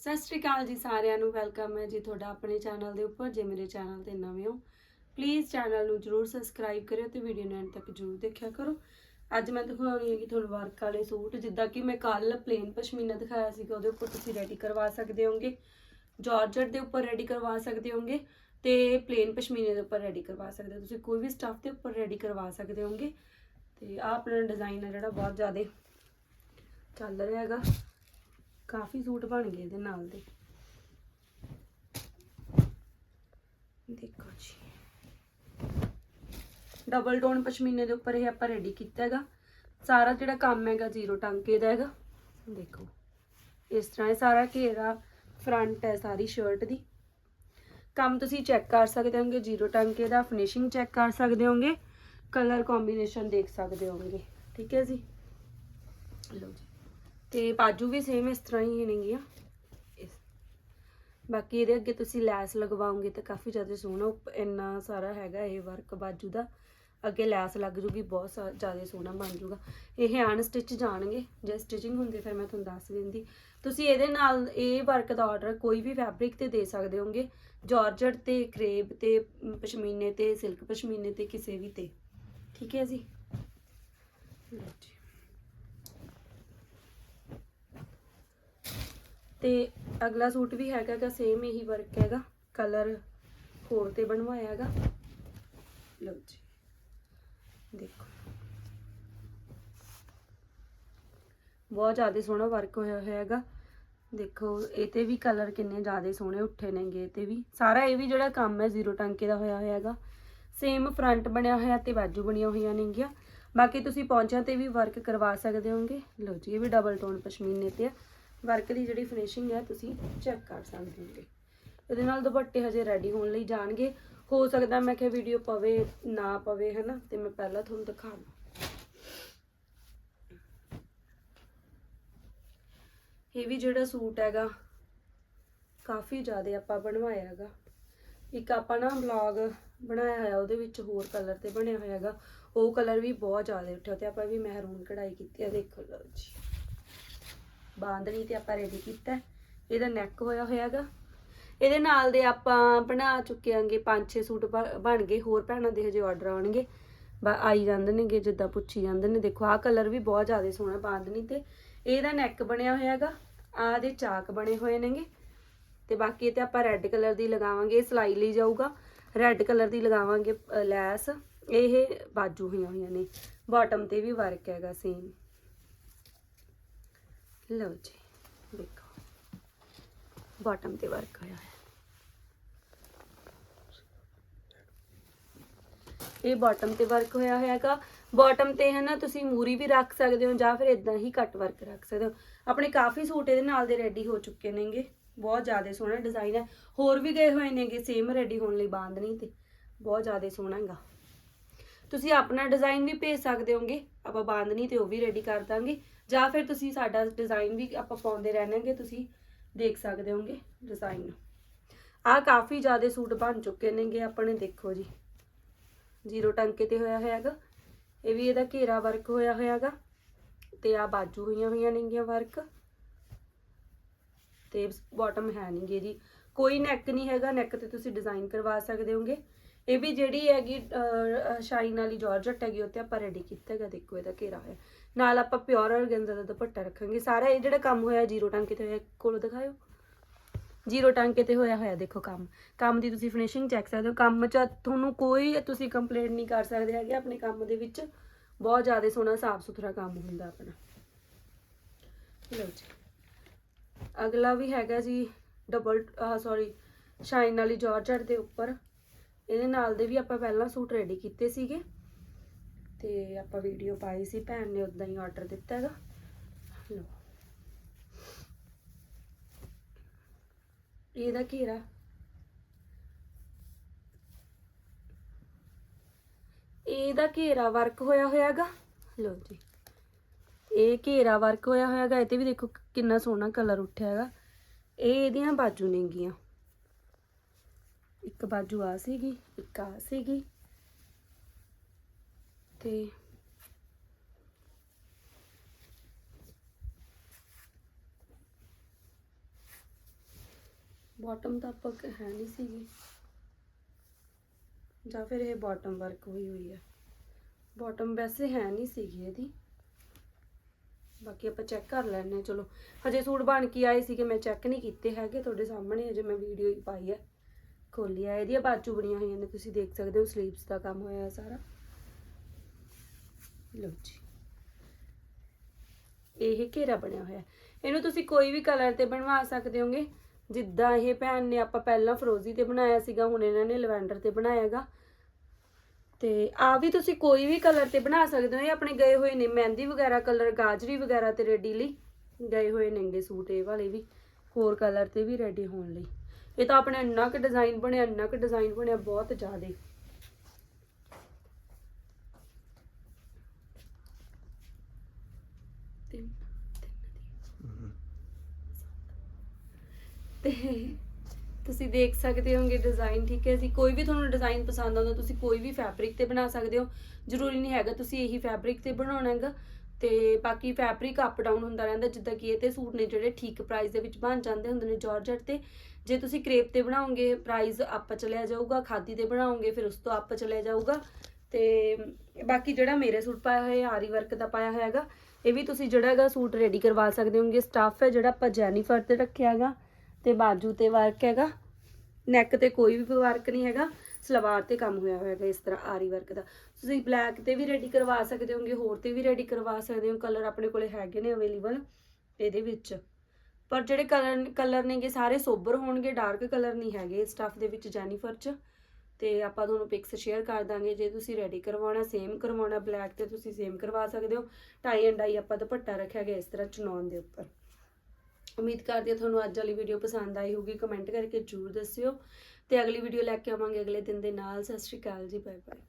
ਸਤਿ ਸ਼੍ਰੀ ਅਕਾਲ ਜੀ ਸਾਰਿਆਂ ਨੂੰ ਵੈਲਕਮ ਹੈ ਜੀ ਤੁਹਾਡਾ ਆਪਣੇ ਚੈਨਲ ਦੇ ਉੱਪਰ, ਜੇ ਮੇਰੇ ਚੈਨਲ ਤੇ ਨਵੇਂ ਹੋ ਪਲੀਜ਼ ਚੈਨਲ ਨੂੰ ਜਰੂਰ ਸਬਸਕ੍ਰਾਈਬ ਕਰਿਓ ਤੇ ਵੀਡੀਓ ਨੂੰ ਐਂਡ ਤੱਕ ਜਰੂਰ ਦੇਖਿਆ ਕਰੋ। ਅੱਜ ਮੈਂ ਦਿਖਾਉਣੀ ਹੈ ਕਿ ਤੁਹਾਨੂੰ ਵਰਕ ਵਾਲੇ ਸੂਟ, ਜਿੱਦਾਂ ਕਿ ਮੈਂ ਕੱਲ ਪਲੇਨ ਪਸ਼ਮੀਨਾ ਦਿਖਾਇਆ ਸੀਗਾ, ਉਹਦੇ ਉੱਪਰ ਤੁਸੀਂ ਰੈਡੀ ਕਰਵਾ ਸਕਦੇ ਹੋਗੇ ਜਾਰਜਟ ਦੇ ਉੱਪਰ ਰੈਡੀ ਕਰਵਾ ਸਕਦੇ ਹੋਗੇ ਤੇ ਪਲੇਨ ਪਸ਼ਮੀਨੇ ਦੇ ਉੱਪਰ ਰੈਡੀ ਕਰਵਾ ਸਕਦੇ ਹੋ। ਤੁਸੀਂ ਕੋਈ ਵੀ ਸਟੱਫ ਦੇ ਉੱਪਰ ਰੈਡੀ ਕਰਵਾ ਸਕਦੇ ਹੋਗੇ ਤੇ ਆਹ ਆਪਣਾ ਡਿਜ਼ਾਈਨ ਹੈ ਜਿਹੜਾ ਬਹੁਤ ਜ਼ਿਆਦਾ ਚੱਲ ਰਿਹਾ ਹੈਗਾ। ਕਾਫੀ ਸੂਟ ਬਣ ਗਏ ਇਹਦੇ ਨਾਲ ਦੇ। ਦੇਖੋ ਜੀ। ਡਬਲ ਟੋਨ ਪਸ਼ਮੀਨੇ ਦੇ ਉੱਪਰ ਇਹ ਆਪਾਂ ਰੈਡੀ ਕੀਤਾ ਹੈਗਾ। ਸਾਰਾ ਜਿਹੜਾ ਕੰਮ ਹੈਗਾ, ਜ਼ੀਰੋ ਟਾਂਕੇ ਦਾ ਹੈਗਾ। ਦੇਖੋ, ਇਸ ਤਰ੍ਹਾਂ ਇਹ ਸਾਰਾ ਘੇਰਾ ਫਰੰਟ ਹੈ ਸਾਰੀ ਸ਼ਰਟ ਦੀ। ਕੰਮ ਤੁਸੀਂ ਚੈੱਕ ਕਰ ਸਕਦੇ ਹੋਗੇ, ਜ਼ੀਰੋ ਟਾਂਕੇ ਦਾ ਫਿਨਿਸ਼ਿੰਗ ਚੈੱਕ ਕਰ ਸਕਦੇ ਹੋਗੇ। ਕਲਰ ਕੰਬੀਨੇਸ਼ਨ ਦੇਖ ਸਕਦੇ ਹੋਗੇ। ਠੀਕ ਹੈ ਜੀ? ਲਓ ਜੀ। ਤੇ ਬਾਜੂ ਵੀ ਸੇਮ ਇਸ ਤਰ੍ਹਾਂ ਹੀ ਨੇਗੀਆਂ ਇਸ ਬਾਕੀ ਇਹਦੇ ਅੱਗੇ ਤੁਸੀਂ ਲੈਸ ਲਗਵਾਓਗੇ ਤਾਂ ਕਾਫੀ ਜ਼ਿਆਦਾ ਸੋਹਣਾ ਇੰਨਾ ਸਾਰਾ ਹੈਗਾ ਇਹ ਵਰਕ ਬਾਜੂ ਦਾ। ਅੱਗੇ ਲੈਸ ਲੱਗ ਜੂਗੀ, ਬਹੁਤ ਸਾ- ਜ਼ਿਆਦਾ ਸੋਹਣਾ ਬਣ ਜੂਗਾ। ਇਹ ਅਨਸਟਿਚ ਜਾਣਗੇ। ਜੇ ਸਟਿਚਿੰਗ ਹੁੰਦੀ ਫਿਰ ਮੈਂ ਤੁਹਾਨੂੰ ਦੱਸ ਦਿੰਦੀ। ਤੁਸੀਂ ਇਹਦੇ ਨਾਲ ਇਹ ਵਰਕ ਦਾ ਆਰਡਰ ਕੋਈ ਵੀ ਫੈਬਰਿਕ ਤੇ ਦੇ ਸਕਦੇ ਹੋਗੇ। ਜਾਰਜਟ ਤੇ ਕਰੇਬ ਤੇ ਪਸ਼ਮੀਨੇ ਤੇ ਸਿਲਕ ਪਸ਼ਮੀਨੇ ਤੇ, ਕਿਸੇ ਵੀ ਤੇ। ਠੀਕ ਹੈ ਜੀ? ਲਓ ਜੀ। ਤੇ ਅਗਲਾ ਸੂਟ ਵੀ ਹੈਗਾ ਗਾ ਸੇਮ ਇਹੀ ਵਰਕ ਹੈਗਾ ਕਲਰ ਹੋਰ ਤੇ ਬਣਵਾਇਆ ਹੈਗਾ। ਲਓ ਜੀ, ਦੇਖੋ। ਬਹੁਤ ਜ਼ਿਆਦਾ ਸੋਹਣਾ ਵਰਕ ਹੋਇਆ ਹੋਇਆ ਹੈਗਾ। ਦੇਖੋ, ਇਹ ਤੇ ਵੀ ਕਲਰ ਕਿੰਨੇ ਜ਼ਿਆਦਾ ਸੋਹਣੇ ਉੱਠੇ ਨੇਗੇ, ਇਹ ਤੇ ਵੀ। ਸਾਰਾ ਇਹ ਵੀ ਜਿਹੜਾ ਕੰਮ ਹੈ, ਜ਼ੀਰੋ ਟਾਂਕੇ ਦਾ ਹੋਇਆ ਹੋਇਆ ਹੈਗਾ। ਸੇਮ ਫਰੰਟ ਬਣਿਆ ਹੋਇਆ ਤੇ ਬਾਜੂ ਬਣੀਆਂ ਹੋਈਆਂ ਨੇਗੀਆਂ। ਬਾਕੀ ਤੁਸੀਂ ਪੌਂਚਾਂ ਤੇ ਵੀ ਵਰਕ ਕਰਵਾ ਸਕਦੇ ਹੋਗੇ। ਲਓ ਜੀ, ਇਹ ਵੀ ਡਬਲ ਟੋਨ ਪਸ਼ਮੀਨੇ ਤੇ ਆ। ਵਰਕ ਦੀ ਜਿਹੜੀ ਫਿਨਿਸ਼ਿੰਗ ਹੈ, ਤੁਸੀਂ ਚੈੱਕ ਕਰ ਸਕਦੇ ਹੋਗੇ। ਇਹਦੇ ਨਾਲ ਦੁਪੱਟੇ ਹਜੇ ਰੈਡੀ ਹੋਣ ਲਈ ਜਾਣਗੇ। ਹੋ ਸਕਦਾ ਮੈਂ ਕਿਹਾ ਵੀਡੀਓ ਪਵੇ, ਨਾ ਪਵੇ, ਹਨਾ? ਤੇ ਮੈਂ ਪਹਿਲਾਂ ਤੁਹਾਨੂੰ ਦਿਖਾਵਾਂ। ਇਹ ਵੀ ਜਿਹੜਾ ਸੂਟ ਹੈਗਾ, ਕਾਫੀ ਜ਼ਿਆਦਾ ਆਪਾਂ ਬਣਵਾਇਆ ਹੈਗਾ। ਇੱਕ ਆਪਾਂ ਨਾ ਵਲੌਗ ਬਣਾਇਆ ਹੋਇਆ, ਉਹਦੇ ਵਿੱਚ ਹੋਰ ਕਲਰ ਤੇ ਬਣਿਆ ਹੋਇਆ ਹੈਗਾ। ਉਹ ਕਲਰ ਵੀ ਬਹੁਤ ਜ਼ਿਆਦਾ ਉੱਠਿਆ ਤੇ ਆਪਾਂ ਵੀ ਮਹਿਰੂਨ ਕਢਾਈ ਕੀਤੀ ਆ, ਦੇਖੋ ਲਓ ਜੀ। ਬਾਂਧਣੀ ਤੇ ਆਪਾਂ ਰੈਡੀ ਕੀਤਾ। ਇਹਦਾ ਨੈਕ ਹੋਇਆ ਹੋਇਆ ਹੈਗਾ ਇਹਦੇ ਨਾਲ ਦੇ ਆਪਾਂ ਬਣਾ ਚੁੱਕੇ ਆਂਗੇ ਪੰਜ ਛੇ ਸੂਟ ਬ- ਬਣ ਗਏ। ਹੋਰ ਭੈਣਾਂ ਦੇ ਹਜੇ ਆਰਡਰ ਆਉਣਗੇ। ਬਾ, ਆਈ ਜਾਂਦੇ ਨੇਗੇ, ਜਿੱਦਾਂ ਪੁੱਛੀ ਜਾਂਦੇ ਨੇ। ਦੇਖੋ, ਆਹ ਕਲਰ ਵੀ ਬਹੁਤ ਜ਼ਿਆਦਾ ਸੋਹਣਾ ਬਾਂਧਣੀ ਤੇ ਇਹਦਾ ਨੈਕ ਬਣਿਆ ਹੋਇਆ ਹੈਗਾ ਆਹ ਦੇ ਚਾਕ ਬਣੇ ਹੋਏ ਨੇਗੇ। ਤੇ ਬਾਕੀ ਇਹ ਤੇ ਆਪਾਂ ਰੈੱਡ ਕਲਰ ਦੀ ਲਗਾਵਾਂਗੇ। ਇਹ ਸਿਲਾਈ ਲਈ ਜਾਊਗਾ। ਰੈੱਡ ਕਲਰ ਦੀ ਲਗਾਵਾਂਗੇ ਲੈਸ। ਇਹ ਬਾਜੂ ਹੋਈਆਂ ਹੋਈਆਂ ਨੇ। ਬਾਟਮ ਤੇ ਵੀ ਵਰਕ ਹੈਗਾ ਸੇਮ ਲਓ ਜੀ, ਦੇਖੋ। ਬਾਟਮ ਤੇ ਵਰਕ ਹੋਇਆ ਹੈ। ਇਹ ਬਾਟਮ ਤੇ ਵਰਕ ਹੋਇਆ ਹੋਇਆ ਬਾਟਮ ਤੇ ਹੈ ਨਾ ਤੁਸੀਂ ਮੂਰੀ ਵੀ ਰੱਖ ਸਕਦੇ ਹੋ ਜਾਂ ਫਿਰ ਇਦਾਂ ਹੀ ਕੱਟ ਵਰਕ ਰੱਖ ਸਕਦੇ ਹੋ। ਆਪਣੇ ਕਾਫੀ ਸੂਟ ਇਹਦੇ ਨਾਲ ਦੇ ਰੈਡੀ ਹੋ ਚੁੱਕੇ ਨੇਗੇ। ਬਹੁਤ ਜ਼ਿਆਦਾ ਸੋਹਣਾ ਡਿਜ਼ਾਈਨ ਹੈ। ਹੋਰ ਵੀ ਗਏ ਹੋਏ ਨੇਗੇ ਸੇਮ ਰੈਡੀ ਹੋਣ ਲਈ ਬਾਂਧਣੀ ਤੇ। ਬਹੁਤ ਜ਼ਿਆਦਾ ਸੋਹਣਾ ਹੈਗਾ। ਤੁਸੀਂ ਆਪਣਾ ਡਿਜ਼ਾਈਨ ਵੀ ਭੇਜ ਸਕਦੇ ਹੋਗੇ। ਆਪਾਂ ਬਾਂਧਣੀ ਤੇ ਉਹ ਵੀ ਰੈਡੀ ਕਰ ਦਾਂਗੇ। ਜਾਂ ਫਿਰ ਤੁਸੀਂ ਸਾਡਾ ਡਿਜ਼ਾਈਨ ਵੀ ਆਪਾਂ ਪਾਉਂਦੇ ਰਹਿਣਾਂਗੇ, ਤੁਸੀਂ ਦੇਖ ਸਕਦੇ ਹੋਗੇ ਡਿਜ਼ਾਈਨ ਆਹ ਕਾਫੀ ਜ਼ਿਆਦਾ ਸੂਟ ਬਣ ਚੁੱਕੇ ਨੇਗੇ ਆਪਣੇ ਦੇਖੋ ਜੀ। ਜ਼ੀਰੋ ਟਾਂਕੇ ਤੇ ਹੋਇਆ ਹੋਇਆ ਹੈਗਾ। ਇਹ ਵੀ ਇਹਦਾ ਘੇਰਾ ਵਰਕ ਹੋਇਆ ਹੋਇਆ ਹੈਗਾ। ਤੇ ਆ ਬਾਜੂ ਹੋਈਆਂ ਹੋਈਆਂ ਨੇਗੀਆਂ ਵਰਕ ਤੇ ਬਾਟਮ ਹੈ ਨਹੀਂਗੇ ਜੀ। ਕੋਈ ਨੈਕ ਨਹੀਂ ਹੈਗਾ ਨੈਕ ਤੇ ਤੁਸੀਂ ਡਿਜ਼ਾਈਨ ਕਰਵਾ ਸਕਦੇ ਹੋਗੇ ਇਹ ਵੀ ਜਿਹੜੀ ਹੈਗੀ ਸ਼ਾਈਨ ਵਾਲੀ ਜਾਰਜਟ ਹੈਗੀ ਉੱਤੇ ਆਪਾਂ ਰੈਡੀ ਕੀਤਾ ਹੈਗਾ। ਦੇਖੋ ਇਹਦਾ ਘੇਰਾ ਹੋਇਆ। ਨਾਲ ਆਪਾਂ ਪਿਓਰ ਔਰਗੈਂਜ਼ਾ ਦਾ ਦੁਪੱਟਾ ਰੱਖਾਂਗੇ। ਸਾਰਾ ਇਹ ਜਿਹੜਾ ਕੰਮ ਹੋਇਆ ਜ਼ੀਰੋ ਟਾਂਕੇ ਤੇ ਹੋਇਆ, ਕੋਲ ਦਿਖਾਇਓ। ਜ਼ੀਰੋ ਟਾਂਕੇ ਤੇ ਹੋਇਆ ਹੋਇਆ ਦੇਖੋ ਕੰਮ। ਕੰਮ ਦੀ ਤੁਸੀਂ ਫਿਨਿਸ਼ਿੰਗ ਚੈੱਕ ਸਕਦੇ ਹੋ। ਕੰਮ 'ਚ ਤੁਹਾਨੂੰ ਕੋਈ ਤੁਸੀਂ ਕੰਪਲੇਂਟ ਨਹੀਂ ਕਰ ਸਕਦੇ ਹੈਗੇ। ਆਪਣੇ ਕੰਮ ਦੇ ਵਿੱਚ ਬਹੁਤ ਜ਼ਿਆਦਾ ਸੋਹਣਾ ਸਾਫ਼ ਸੁਥਰਾ ਕੰਮ ਹੁੰਦਾ ਆਪਣਾ। ਲਓ ਜੀ। ਅਗਲਾ ਵੀ ਹੈਗਾ ਜੀ ਡਬਲ ਸੌਰੀ ਸ਼ਾਈਨ ਵਾਲੀ ਜਾਰਜਟ ਦੇ ਉੱਪਰ। ਇਹਦੇ ਨਾਲ ਦੇ ਵੀ ਆਪਾਂ ਪਹਿਲਾਂ ਸੂਟ ਰੈਡੀ ਕੀਤੇ ਸੀਗੇ। ਤੇ ਆਪਾਂ ਵੀਡੀਓ ਪਾਈ ਸੀ, ਭੈਣ ਨੇ ਉਦਾਂ ਹੀ ਆਰਡਰ ਦਿੱਤਾ ਹੈਗਾ। ਲਓ। ਇਹਦਾ ਘੇਰਾ ਇਹਦਾ ਘੇਰਾ ਵਰਕ ਹੋਇਆ ਹੋਇਆਗਾ ਲਓ ਜੀ। ਇਹ ਘੇਰਾ ਵਰਕ ਹੋਇਆ ਹੋਇਆਗਾ ਇਹ ਤੇ ਵੀ ਦੇਖੋ ਕਿੰਨਾ ਸੋਹਣਾ ਕਲਰ ਉੱਠਿਆ ਹੈਗਾ। ਇਹ ਇਹਦੀਆਂ ਬਾਜੂ ਨੇਗੀਆਂ। ਇੱਕ ਬਾਜੂ ਆ ਸੀਗੀ, ਇੱਕ ਆ ਸੀਗੀ। ਤੇ ਬਾਟਮ ਤਾਂ ਆਪਾਂ ਹੈ ਨਹੀਂ ਸੀਗੀ। ਜਾਂ ਫਿਰ ਇਹ ਬਾਟਮ ਵਰਕ ਹੋਈ ਹੋਈ ਹੈ ਬਾਟਮ ਵੈਸੇ ਹੈ ਨਹੀਂ ਸੀਗੀ ਇਹਦੀ। ਬਾਕੀ ਆਪਾਂ ਚੈੱਕ ਕਰ ਲੈਣੇ ਹਾਂ, ਚਲੋ। ਹਜੇ ਸੂਟ ਬਣ ਕੇ ਆਏ ਸੀਗੇ, ਮੈਂ ਚੈੱਕ ਨਹੀਂ ਕੀਤੇ ਹੈਗੇ ਤੁਹਾਡੇ ਸਾਹਮਣੇ, ਹਜੇ ਮੈਂ ਵੀਡੀਓ ਹੀ ਪਾਈ ਹੈ ਖੋਲੀ ਹੈ ਇਹਦੀਆਂ ਬਾਜੂ ਬਣੀਆਂ ਹੋਈਆਂ ਨੇ, ਤੁਸੀਂ ਦੇਖ ਸਕਦੇ ਹੋ ਸਲੀਵਸ ਦਾ ਕੰਮ ਹੋਇਆ ਸਾਰਾ। ਲਓ ਜੀ। ਇਹ ਘੇਰਾ ਬਣਿਆ ਹੋਇਆ। ਇਹਨੂੰ ਤੁਸੀਂ ਕੋਈ ਵੀ ਕਲਰ ਤੇ ਬਣਵਾ ਸਕਦੇ ਹੋਗੇ। ਜਿੱਦਾਂ ਇਹ ਭੈਣ ਨੇ ਆਪਾਂ ਪਹਿਲਾਂ ਫਰੋਜ਼ੀ ਤੇ ਬਣਾਇਆ ਸੀਗਾ, ਹੁਣ ਇਹਨਾਂ ਨੇ ਲਵੈਂਡਰ ਤੇ ਬਣਾਇਆਗਾ। ਤੇ ਆ ਵੀ ਤੁਸੀਂ ਕੋਈ ਵੀ ਕਲਰ ਤੇ ਬਣਾ ਸਕਦੇ ਹੋ। ਇਹ ਆਪਣੇ ਗਏ ਹੋਏ ਨੇ ਮਹਿੰਦੀ ਵਗੈਰਾ ਕਲਰ ਗਾਜਰੀ ਵਗੈਰਾ ਤੇ ਰੈਡੀ ਲਈ। ਗਏ ਹੋਏ ਨੇਗੇ ਸੂਟ ਇਹ ਵਾਲੇ ਵੀ। ਹੋਰ ਕਲਰ ਤੇ ਵੀ ਰੈਡੀ ਹੋਣ ਲਈ। ਇਹ ਤਾਂ ਆਪਣੇ ਇੰਨਾ ਕੁ ਡਿਜ਼ਾਈਨ ਬਣਿਆ, ਇੰਨਾ ਕੁ ਡਿਜ਼ਾਈਨ ਬਣਿਆ, ਬਹੁਤ ਜ਼ਿਆਦਾ। ਤੇ ਤੁਸੀਂ ਦੇਖ ਸਕਦੇ ਹੋਗੇ ਡਿਜ਼ਾਈਨ ਠੀਕ ਹੈ ਜੀ ਕੋਈ ਵੀ ਤੁਹਾਨੂੰ ਡਿਜ਼ਾਈਨ ਪਸੰਦ ਆਉਂਦਾ, ਤੁਸੀਂ ਕੋਈ ਵੀ ਫੈਬਰਿਕ ਤੇ ਬਣਾ ਸਕਦੇ ਹੋ। ਜ਼ਰੂਰੀ ਨਹੀਂ ਹੈਗਾ ਤੁਸੀਂ ਇਹੀ ਫੈਬਰਿਕ ਤੇ ਬਣਾਉਣਾ ਹੈਗਾ, ਤੇ ਬਾਕੀ ਫੈਬਰਿਕ ਅਪ ਡਾਊਨ ਹੁੰਦਾ ਰਹਿੰਦਾ, ਜਿੱਦਾਂ ਕਿ ਇਹ ਤੇ ਸੂਟ ਨੇ ਜਿਹੜੇ ਠੀਕ ਪ੍ਰਾਈਸ ਦੇ ਵਿੱਚ ਬਣ ਜਾਂਦੇ ਹੁੰਦੇ ਨੇ ਜਾਰਜਟ ਤੇ। ਜੇ ਤੁਸੀਂ ਕ੍ਰੇਪ ਤੇ ਬਣਾਓਗੇ ਪ੍ਰਾਈਸ ਅਪ ਚਲਿਆ ਜਾਊਗਾ, ਖਾਦੀ ਤੇ ਬਣਾਓਗੇ, ਫਿਰ ਉਸ ਤੋਂ ਅਪ ਚਲਿਆ ਜਾਊਗਾ। ਤੇ ਬਾਕੀ ਜਿਹੜਾ ਮੇਰੇ ਸੂਟ ਪਾਇਆ ਹੋਇਆ, ਆਰੀ ਵਰਕ ਦਾ ਪਾਇਆ ਹੋਇਆ ਹੈਗਾ, ਇਹ ਵੀ ਤੁਸੀਂ ਜਿਹੜਾ ਹੈਗਾ ਸੂਟ ਰੈਡੀ ਕਰਵਾ ਸਕਦੇ ਹੋਗੇ ਸਟਾਫ ਹੈ ਜਿਹੜਾ ਆਪਾਂ ਜੈਨੀਫਰ ਤੇ ਰੱਖਿਆ ਹੈਗਾ। ਤੇ ਬਾਜੂ ਤੇ ਵਰਕ ਹੈਗਾ। ਨੈਕ ਤੇ ਕੋਈ ਵੀ ਵਰਕ ਨਹੀਂ ਹੈਗਾ। ਸਲਵਾਰ ਤੇ ਕੰਮ ਹੋਇਆ ਹੋਇਆ ਹੈਗਾ ਇਸ ਤਰ੍ਹਾਂ ਆਰੀ ਵਰਕ ਦਾ। ਤੁਸੀਂ ਬਲੈਕ ਤੇ ਵੀ ਰੈਡੀ ਕਰਵਾ ਸਕਦੇ ਹੋਗੇ, ਹੋਰ ਤੇ ਵੀ ਰੈਡੀ ਕਰਵਾ ਸਕਦੇ ਹੋ। ਕਲਰ ਆਪਣੇ ਕੋਲੇ ਹੈਗੇ ਨੇ ਅਵੇਲੇਬਲ ਇਹਦੇ ਵਿੱਚ। ਪਰ ਜਿਹੜੇ ਕਲਰ ਕਲਰ ਨੇਗੇ ਸਾਰੇ ਸੋਬਰ ਹੋਣਗੇ ਡਾਰਕ ਕਲਰ ਨਹੀਂ ਹੈਗੇ ਸਟਾਫ ਦੇ ਵਿੱਚ ਜੈਨੀਫਰ ਚ। ਤੇ ਆਪਾਂ ਤੁਹਾਨੂੰ ਪਿਕਸ ਸ਼ੇਅਰ ਕਰ ਦਾਂਗੇ। ਜੇ ਤੁਸੀਂ ਰੈਡੀ ਕਰਵਾਉਣਾ ਸੇਮ ਕਰਵਾਉਣਾ ਬਲੈਕ ਤੇ, ਤੁਸੀਂ ਸੇਮ ਕਰਵਾ ਸਕਦੇ ਹੋ। ਟਾਈ ਐਂਡ ਡਾਈ ਆਪਾਂ ਦੁਪੱਟਾ ਰੱਖਿਆ ਗਿਆ ਇਸ ਤਰ੍ਹਾਂ ਚਨੌਨ ਦੇ ਉੱਪਰ। ਉਮੀਦ ਕਰਦੀ ਹਾਂ ਤੁਹਾਨੂੰ ਅੱਜ ਵਾਲੀ ਵੀਡੀਓ ਪਸੰਦ ਆਈ ਹੋਊਗੀ। ਕਮੈਂਟ ਕਰਕੇ ਜਰੂਰ ਦੱਸਿਓ। ਤੇ ਅਗਲੀ ਵੀਡੀਓ ਲੈ ਕੇ ਆਵਾਂਗੇ ਅਗਲੇ ਦਿਨ ਦੇ ਨਾਲ। ਸਤਿ ਸ਼੍ਰੀ ਅਕਾਲ ਜੀ ਬਾਏ ਬਾਏ